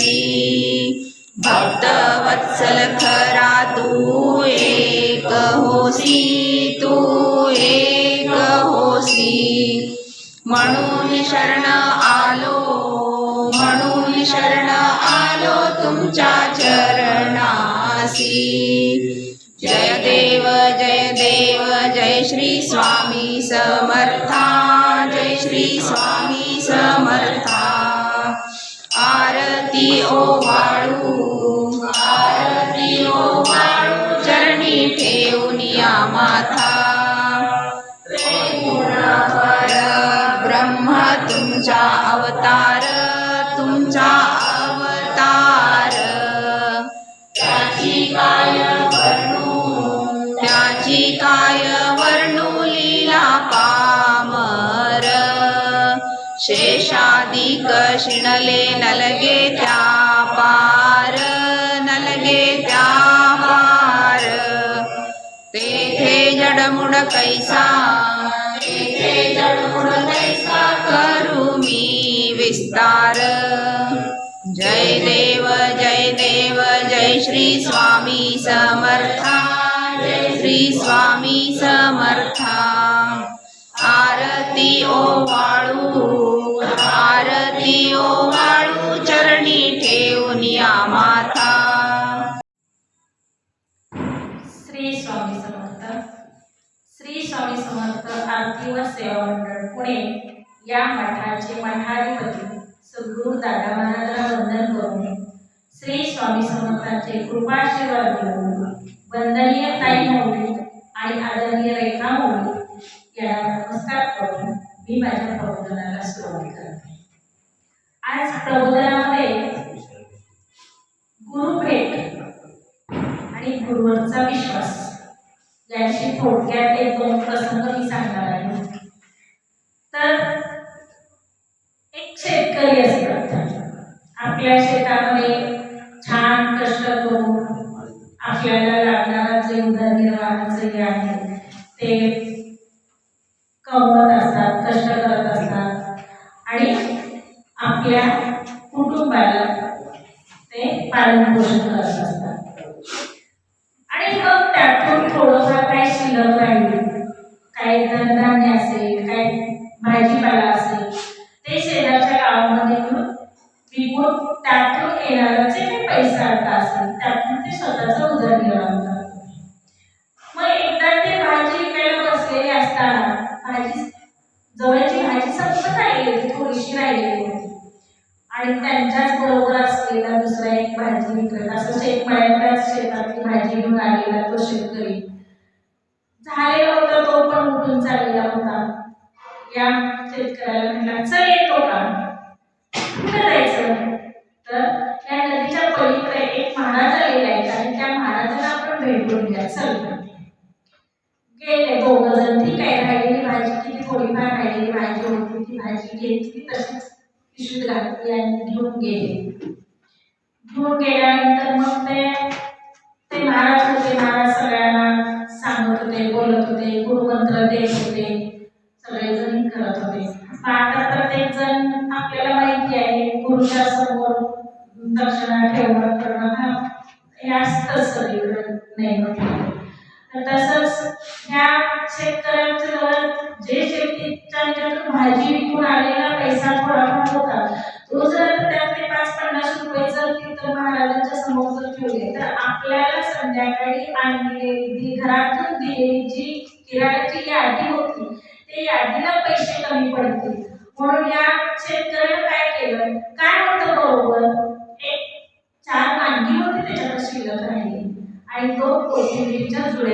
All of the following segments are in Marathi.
फिराया भक्त वत्सल खरा तू एक होसी तू एक होसी। म्हणून शरण आलो म्हणून शरण आलो तुमच्या चरणासी। जय देव जय देव जय श्री स्वामी समर्था। आरती विस्तार जय देव जय देव जय श्री स्वामी समर्था। जय श्री स्वामी समर्था। आरती ओ वाळू आरती ओ वाळू चरणी ठेवून या माता। श्री स्वामी समर्थ। श्री स्वामी समर्थ आरती व सेवा मंडळ पुणे या मठाचे मठाधिपती सद्गुरु दादा महाराजांना वंदन करून श्री स्वामी समर्थांचे कृपाशीर्वाद घेऊन वंदनीय ताई मौली आणि आदरणीय रेखा मौली यांना नमस्कार करून मी माझ्या प्रबोधनाला सुरुवात करते. आज प्रबोधनामध्ये गुरुभेट आणि गुरुवरचा विश्वास याची थोडक्यात एक दोन प्रसंग मी सांगणार आपल्या शेतामध्ये छान कष्ट करून आपल्याला लागणारा जे उदरनिर्वाहाचं जे आहे ते कमवत असतात कष्ट करत असतात. आणि आपल्या कुटुंबाला ते पालन पोषण करत असतात. घेऊन आलेला तो शेतकरी. झालेला होता तो पण उठून चाललेला होता. या शेतकऱ्याला म्हटला चल येतो का कुठं जायचं? तर त्या नदीच्या पलीकडे एक महाराज आलेला आहे आणि त्या महाराजाला आपण भेटून घ्या. चल. गेले दोघ जण. ठीक आहे राहिलेली भाजी किती थोडीफार राहिलेली भाजी होती. ती भाजी घेतली तशीच पिशवीत घातली आणि घेऊन गेले. घेऊन गेल्यानंतर मग ते ते महाराज होते महाराज सगळ्यांना सांगत होते बोलत होते गुरुमंत्र देत होते सगळेजण करत होते. आता प्रत्येक जण आपल्याला माहिती आहे गुरुच्या समोर दक्षिणा ठेवणं करणं हा हे असतं सगळीकडे नाही तर तसंच ह्या शेतकऱ्यांच्या जवळ जे शेतीच्या भाजी विकून आलेला पैसा थोडा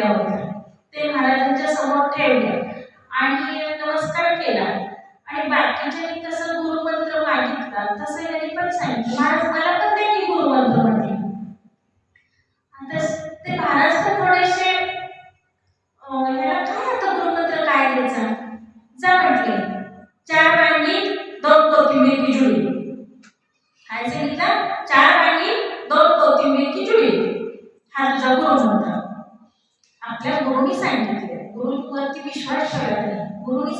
कोथिंबीरीच्या होत्या ते महाराजांच्या समोर ठेवले आणि नमस्कार केला. आणि बाकीच्यांनी तसं गुरुमंत्र मागितला. तसं यांनी पण सांगितलं. महाराज मला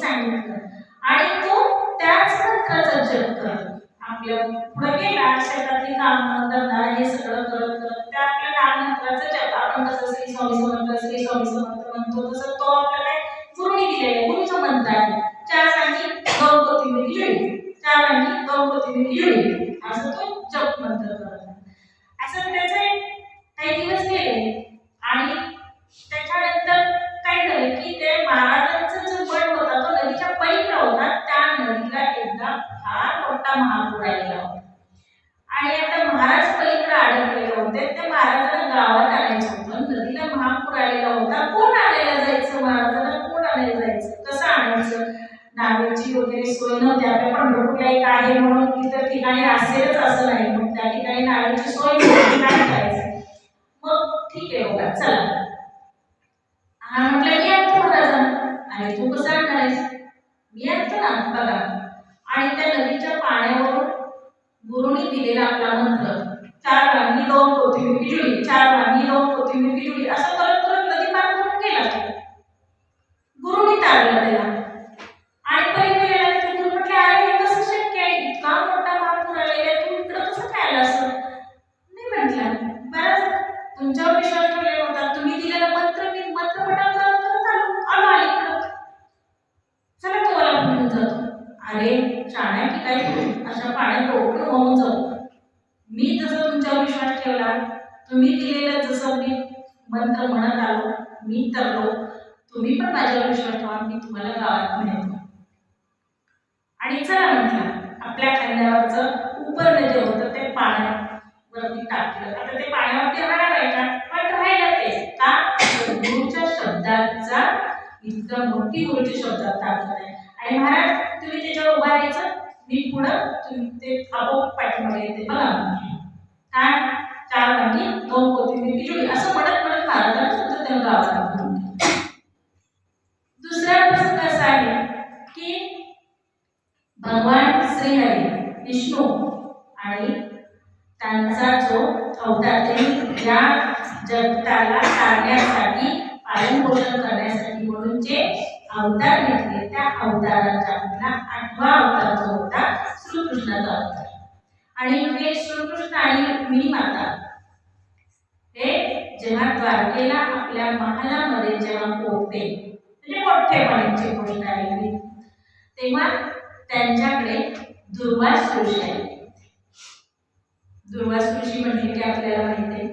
सांगितलं आणि तो त्याच मंत्राचा जप करतो. आपल्या पुढे गेला शेतातली काम धंदा हे सगळं करत करत त्या आपल्या नाममंत्राचं जप. आपण कसं श्री स्वामी समर्थ श्री स्वामी समर्थ म्हणतो तसं तो आपल्याला गुरुनी दिलेला आहे. गुरुचं मंत्र आहे चार सांगी दोन कोथिंबीर जुळी. चार सांगी दोन कोथिंबीर जुळी. असं तो जप मंत्र करत. असं त्याचे काही दिवस गेले. मोठा महापूर आलेला होता आणि आता महाराज पलीकडे अडकलेले होते. ते महाराजांना गावात आणायचं होतं. नदीला महापूर आलेला होता. कोण आणायला जायचं? महाराजांना कोण आणायला जायचं? कसं आणायचं? नावेची वगैरे सोय नव्हती. आपल्या पंढरपूरला एक आहे म्हणून इतर ठिकाणी असेलच असं नाही. मग त्या ठिकाणी नावेची सोय गुरुनी तारलं त्याला आणि इतका गोष्टी गुरुच्या शब्दात ताकद आहे आणि महाराज तुम्ही त्याच्यावर उभा राहायचं. मी पुढं तुम्ही ते आपोआप पाठीमागे येते. बघा. काय? चार वाटी दोन कोथिंबीर पिजुळी असं म्हणत म्हणत महाराजांना सुद्धा त्यांना गावात दुसरा प्रसंग असा आहे की भगवान श्रीहरी विष्णू आणि त्यांचा जो अवतार त्यांनी या जगताला तारण्यासाठी पालन पोषण करण्यासाठी म्हणून जे अवतार घेतले त्या अवताराचा आपला आठवा अवतार जो होता श्रीकृष्णाचा अवतार. आणि हे श्रीकृष्ण आणि रुक्मिणी माता हे जेव्हा द्वारकेला आपल्या महालामध्ये जेव्हा पोहोचते म्हणजे मोठेपणाची गोष्ट आहे तेव्हा त्यांच्याकडे दुर्वास ऋषी आहे दुर्वास ऋषी म्हणजे की आपल्याला माहिती आहे?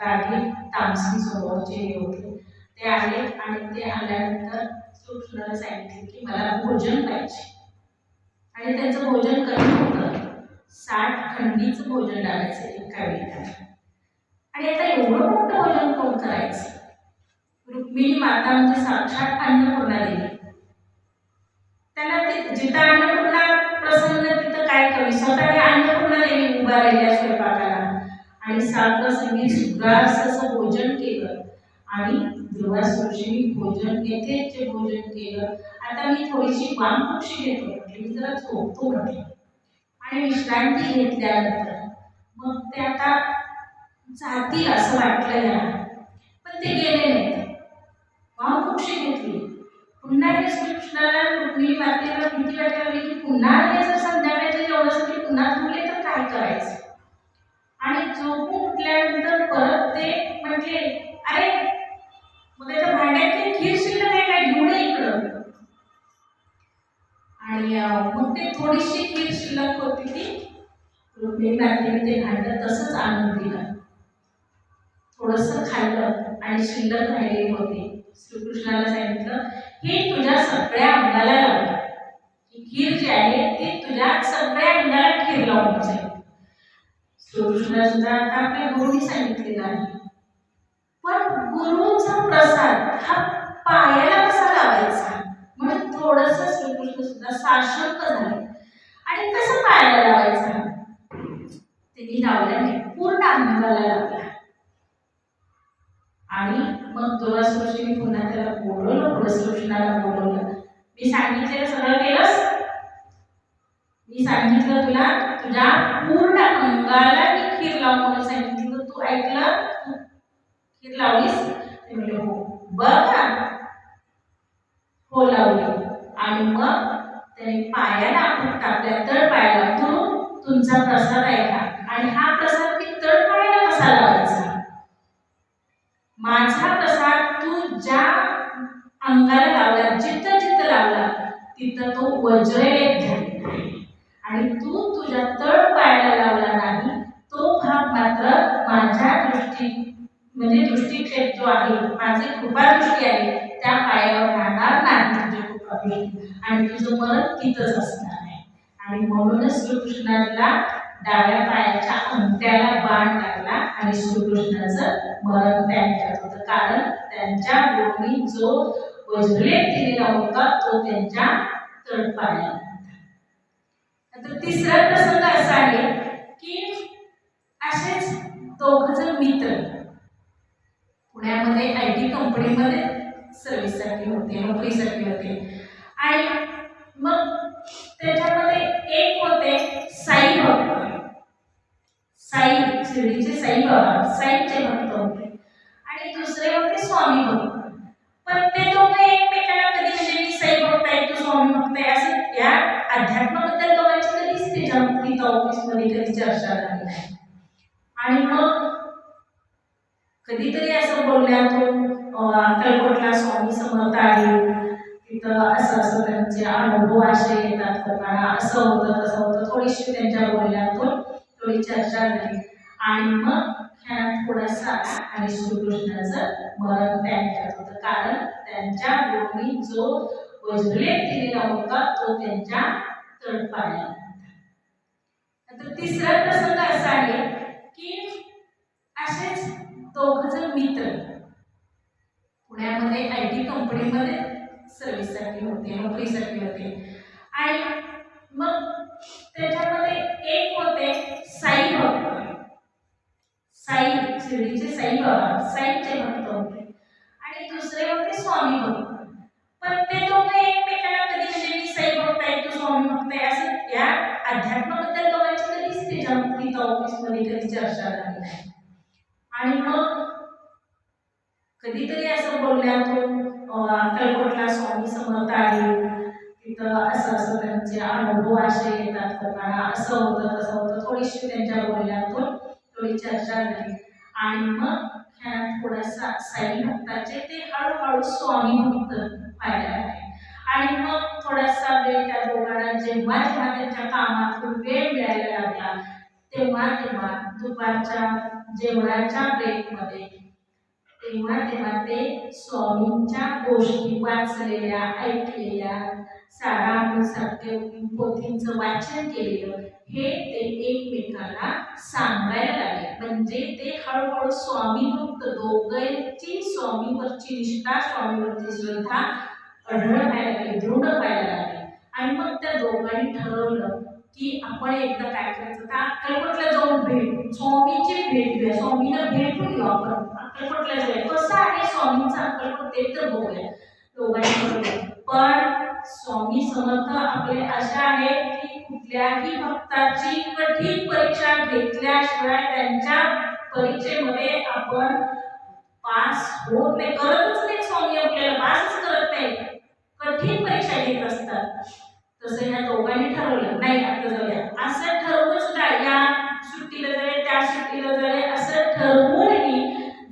राठी तामसिंग स्वभावाचे हे होते. ते आले आणि ते आल्यानंतर श्रीकृष्णाला सांगितले की मला भोजन पाहिजे. आणि त्यांचं भोजन कमी होतं. साठ खंडीचं भोजन लागायचं एका वेळेला आणि आता एवढं मोठं भोजन कोण करायचं? रुक्मिणी माता म्हणजे साक्षात अन्नपूर्णा देवी त्यांना ते जिथं अन्नपूर्णा प्रसन्न तिथं काय कमी? स्वतः अन्नपूर्णा देवी उभा राहिल्या स्वयंपाकाला. आणि सात प्रसंगी सुग्रास असं भोजन केलं. आणि ध्रुवास ऋषींनी भोजन येथे जे भोजन केलं आता मी थोडीशी वामकुक्षी घेतो म्हटली. मी जरा झोपतो म्हटलं. आणि विश्रांती घेतल्यानंतर मग ते आता जातील असं वाटलं याला पण ते गेले नाहीत. वामकुक्षी घेतली. पुन्हा हे श्रीकृष्णाला रुक्मिणी मातेला भीती वाटायला की पुन्हा हे जर संध्याकाळचे जेवणासाठी पुन्हा थांबले तर काय करायचं? भांडं आणून दिलं. थोडस खाल्लं आणि शिल्लक राहिलेली होते. श्रीकृष्णाला सांगितलं हे तुझ्या सगळ्या अंगाला लावलं ही खीर जी आहे ती तुझ्या सगळ्या अंगाला खीर लावून जाईल श्रीकृष्ण सुद्धा आता आपल्या गुरुनी सांगितलेलं आहे. पण गुरुचा प्रसाद हा पायाला कसा लावायचा? म्हणून थोडस श्रीकृष्ण सुद्धा साशंक झाले. आणि कसं पायाला लावायचा? त्यांनी लावलं नाही. पूर्ण अंगाला लागला आणि मग दुर्वास मी पुन्हा त्याला बोलवलं पुढे कृष्णाला बोलवलं. मी सांगितलेलं सगळं केलंस? मी सांगितलं तुला तुझ्या पूर्ण अंगाला मी खीर लावून म्हणून सांगितलं. तू ऐकलं? तू खीर लावलीस? ते म्हणले हो. बघ हो लावली. आणि मग त्याने पायाला आपण टाकल्या तर पायाला तू तुमचा प्रसाद ऐका. आणि हा तळपाळीला माझा. प्रसाद तू ज्या अंगाला लावला जिथं जिथं लावला तिथं तो वज्रलेप झालेला आहे आणि तू तुझ्या तळ पायाला लावला नाही तो भाग मात्र माझ्या दृष्टी म्हणजे दृष्टिक्षेप जो आहे माझी कृपादृष्टी आहे त्या पायावर राहणार नाही तुझी कृपा आणि तुझं मरण तिथंच असणार आहे. आणि म्हणूनच श्रीकृष्णाला डाव्या पायाच्या अंगठ्याला बाण लागला आणि श्रीकृष्णाचं मरण त्यांच्यात होतं कारण त्यांच्या डोळी जो वज्रलेप दिलेला होता तो त्यांच्या तळपायाला होता. आता तिसरा प्रसंग असा आहे की असेच दोघ जण मित्र पुण्यामध्ये आय टी कंपनीमध्ये सर्व्हिससाठी होते नोकरीसाठी होते आणि मग त्याच्यामध्ये एक होते साई भक्त साई शिर्डीचे साई बाबा साईचे भक्त होते. आणि दुसरे होते स्वामी भक्त. पण ते दोघं एकमेकांना कधी म्हणजे मी साई भक्त आहे तू स्वामी भक्त आहे असं या अध्यात्माबद्दल दोघांची कधीच त्याच्या तिथं ऑफिसमध्ये कधी चर्चा झाली नाही. आणि मग कधीतरी असं बोलण्यातून तो अक्कलकोटला स्वामी समर्थ आहे. तिथं असं असं त्यांचे अनुभव असे येतात लोकांना असं होतं तसं होतं थोडीशी त्यांच्या बोलण्यातून थोडी चर्चा झाली. आणि मग ह्यात थोडासा आणि श्रीकृष्णाचं मरण त्यांच्यात होतं. कारण त्यांच्या डोळी जो वज्रलेप दिलेला होता तो त्यांच्या तडपाला होता. आता तिसरा प्रसंग असा आहे की असेच दोघ मित्र पुण्यामध्ये आय टी कंपनीमध्ये सर्व्हिससाठी होते नोकरीसाठी होते. आणि मग त्याच्यामध्ये एक होते साई भक्त साई शिर्डीचे साई बाबा साईचे भक्त होते. आणि दुसरे होते स्वामी भक्त. पण ते दोघे एकमेकांना कधी म्हणजे मी साई भक्त आहे तू स्वामी भक्त आहे. असं या अध्यात्माबद्दल दोघांची कधीच त्याच्या तिथं ऑफिसमध्ये कधी चर्चा झाली नाही. आणि मग कधीतरी असं बोलण्यातून अं, अक्कलकोटला स्वामी समर्थ आहे. तिथं असं असं त्यांचे अनुभव असे येतात लोकांना असं होतं तसं होतं. थोडीशी त्यांच्या बोलण्यातून थोडी चर्चा झाली आणि मग थोडासा साई भक्ताचे ते हळूहळू स्वामी भक्त व्हायला लागले. आणि मग थोडासा वेळ त्या दोघांना जेव्हा जेव्हा त्यांच्या कामातून वेळ मिळायला लागला तेव्हा तेव्हा दुपारच्या जेवणाच्या ब्रेकमध्ये तेव्हा तेव्हा ते स्वामींच्या गोष्टी वाचलेल्या ऐकलेल्या सारानुसार पोथींचं वाचन केलेलं हे ते एकमेकाला सांगायला लागले. म्हणजे ते हळूहळू स्वामी भक्त दोघांची स्वामीवरची निष्ठा स्वामीवरची श्रद्धा अढळ व्हायला लागली दृढ व्हायला लागली. आणि मग त्या दोघांनी ठरवलं की आपण एकदा काय करायचं? का अक्कलकोटला जाऊन भेट स्वामीची भेट घेऊया स्वामीला भेटून घेऊ आपण. अक्कलकोटला जाऊया कसं आहे? स्वामींचा अक्कलकोट ते तर बघूया. दोघांनी पण स्वामी समर्थ आपले असे आहेत की कुठल्याही भक्ताची कठीण परीक्षा घेतल्याशिवाय त्यांच्या परीक्षेमध्ये आपण पास होत नाही. करतच नाही स्वामी आपल्याला. पासच करत नाही कठीण परीक्षा घेत असतात. तसं या दोघांनी ठरवलं. नाही आता जाऊया. असं ठरवून सुद्धा या सुट्टीला जाऊया त्या सुट्टीला जाऊया असं ठरवूनही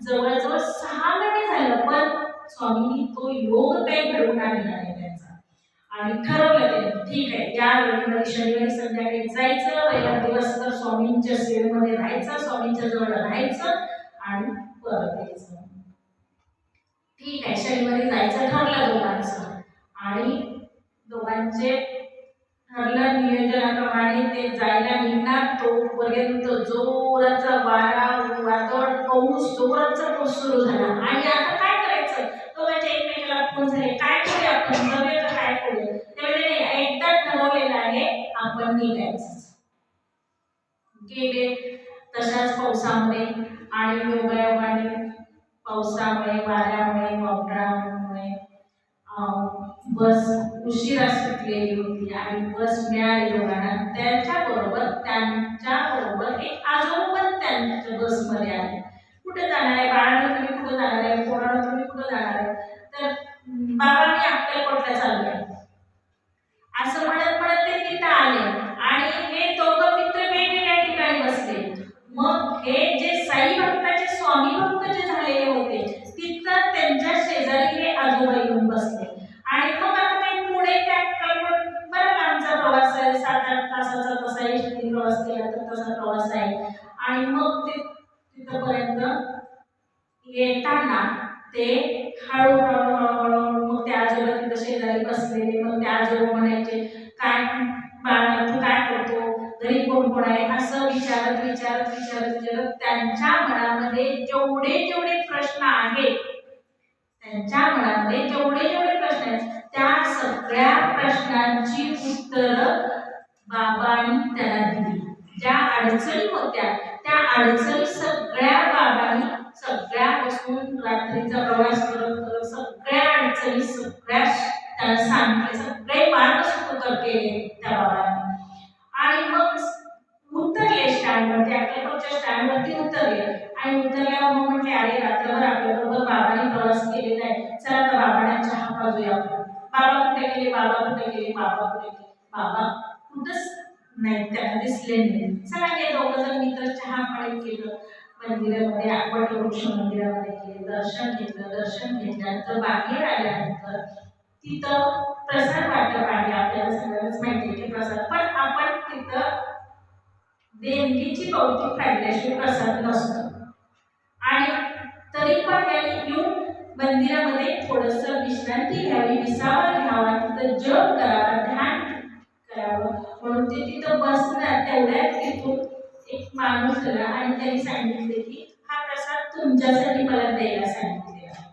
जवळजवळ सहा महिने झालं पण स्वामींनी तो योग काही घडवून आणला आहे त्यांचा. आणि ठरवलं त्यांनी ठीक आहे या रविवारी शनिवारी संध्याकाळी जायचं पहिला दिवस तर स्वामींच्या सेवेमध्ये राहायचं स्वामींच्या जवळ राहायचं आणि परत यायचं. ठीक आहे शनिवारी जायचं ठरलं दोघांचं. आणि दोघांचे ठरलं नियोजनाप्रमाणे ते जायला निघणार तोपर्यंत जोराचा वारा वादळ पाऊस जोराचा पाऊस सुरू झाला. आणि आता काय आपण झाले? काय करूया आपण? जाऊया का काय करूया. त्यावेळी नाही एकदा ठरवलेलं आहे आपण निघायचं गेले तशाच पावसामध्ये आणि योगायोगाने पावसामुळे वाऱ्यामुळे वावटामुळे बस उशिरा सुटलेली होती आणि बस मिळाली लोकांना. त्याच्याबरोबर त्यांच्याबरोबर एक आजोबा पण त्यांच्या बसमध्ये आले कुठे जाणार आहे बाळाला तुम्ही कुठं जाणार आहे पोराला तुम्ही कुठं जाणार आहे तर अं, बाबा मी अक्कलकोटला चाललोय असं म्हणत म्हणत ते तिथं आले आणि हे दोघं मित्र तासाचा प्रवास आहे आणि मग ते तिथपर्यंत येताना ते हळूहळू हळूहळू मग त्या आजोबा तिथं शेजारी बसलेले मग त्या आजोबा म्हणायचे काय बाळा तू? काय करतो? घरी कोण कोण आहे? असं विचारत विचारत विचारत विचारत त्यांच्या मनामध्ये जेवढे जेवढे प्रश्न आहेत त्यांच्या मनामध्ये जेवढे जेवढे प्रश्न आहेत त्या सगळ्या प्रश्नांची उत्तरं बाबांनी त्यांना दिली. ज्या अडचणी होत्या त्या अडचणी सगळ्या बाबांनी सगळ्या बसून रात्रीचा प्रवास करत करत सगळ्या अडचणी सगळ्या त्याला सांगितले सगळे मार्ग सुकर केले त्या बाबांनी. आणि मग उतरले स्टँडवरती अक्कलकोटच्या स्टँडवरती उतरले. आणि उतरल्यावर मग म्हटले अरे रात्रभर आपल्याबरोबर बाबांनी प्रवास केलेला आहे. चला तर बाबांना चहा पाजूया. बाबा कुठे गेले? बाबा कुठे गेले? बाबा कुठे गेले? बाबा कुठंच नाही त्यांना दिसले नाही चला हे दोघं जण मित्र चहा पाणी केलं. मंदिरामध्ये वटवृक्ष मंदिरामध्ये गेले दर्शन घेतलं. दर्शन घेतल्यानंतर बाहेर आल्यानंतर तिथं प्रसाद वाटप आहे आपल्याला सगळ्यांनाच माहिती आहे की प्रसाद. पण आपण तिथं देणगीची पावती फाडल्याशिवाय प्रसाद नसतो. आणि तरी पण त्यांनी येऊन मंदिरामध्ये थोडस विश्रांती घ्यावी विसावा घ्यावा तिथं जप करावा ध्यान करावं. म्हणून ते तिथं बसणार तेवढ्यात माणूस झाला आणि त्यांनी सांगितले की हा प्रसाद तुमच्यासाठी मला द्यायला सांगितलेला आहे.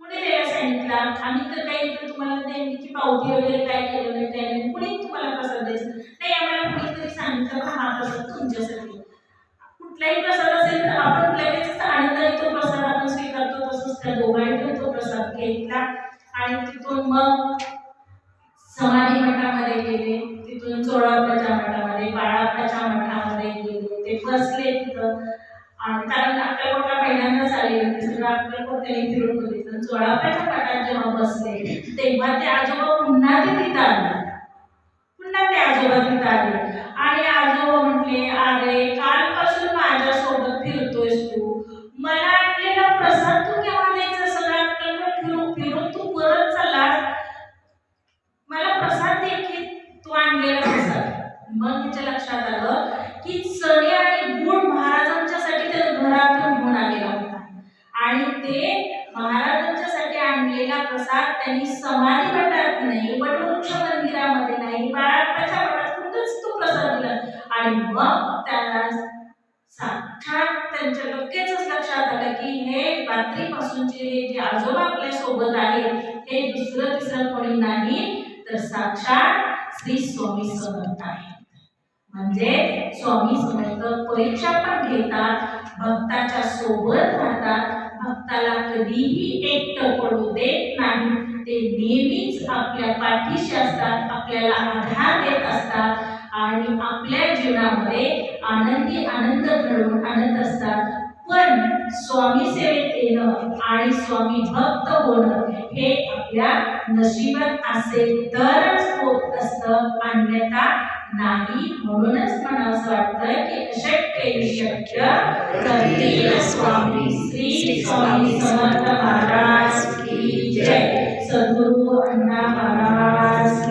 कुणी द्यायला सांगितला? आम्ही तर काही तर तुम्हाला देण्याची पावती वगैरे काय केलं नाही काय नाही कुणी तुम्हाला प्रसाद द्यायचा नाही. आम्हाला कुणीतरी सांगितलं हा प्रसाद तुमच्यासाठी. कुठलाही प्रसाद असेल तर आपण लगेच आनंदाने तो प्रसाद आपण स्वीकारतो तसंच त्या दोघांनी तो प्रसाद घेतला आणि तिथून मग समाधी मठामध्ये गेले. तिथून चोळाप्पाच्या मठामध्ये बाळाप्पाच्या मठामध्ये गेले. बसले तिथं आणि कारण अक्कलकोटला पहिल्यांदाच आले होते सगळं अक्कलकोट फिरून बघितलं. चोळाप्पाच्या पाटात जेव्हा बसले तेव्हा ते आजोबा पुन्हा ते तिथं आले. पुन्हा ते आजोबा तिथं आले. आणि आजोबा म्हटले अरे कालपासून माझ्यासोबत फिरतोयस तू. मला आणलेला प्रसाद तू केव्हा द्यायचा? सगळा अक्कलकोट फिरून फिरून तू परत चाललास. मला प्रसाद देखील तू आणलेला प्रसाद. मग तिच्या लक्षात आलं की सगळ्या घरातून घेऊन आलेला होता. आणि ते महाराजांच्यासाठी आणलेला प्रसाद त्यांनी समाधी म्हणजे स्वामी समर्थ परीक्षा पण घेतात भक्ताच्या सोबत राहतात. भक्ताला कधीही एकटं पडू देत नाही. ते नेहमीच आपल्या पाठीशी असतात आपल्याला आधार देत असतात आणि आपल्या जीवनामध्ये आनंदी आनंद घडवून आणत असतात. पण स्वामी सेवेत येणं आणि स्वामी भक्त होणं हे आपल्या नशिबात असेल तरच होत असतं. अन्यथा नाही. म्हणूनच मला असं वाटतंय की अशक्य शक्य करतील स्वामी श्री स्वामी समर्थ महाराज की जय. सद्गुरु अण्णा महाराज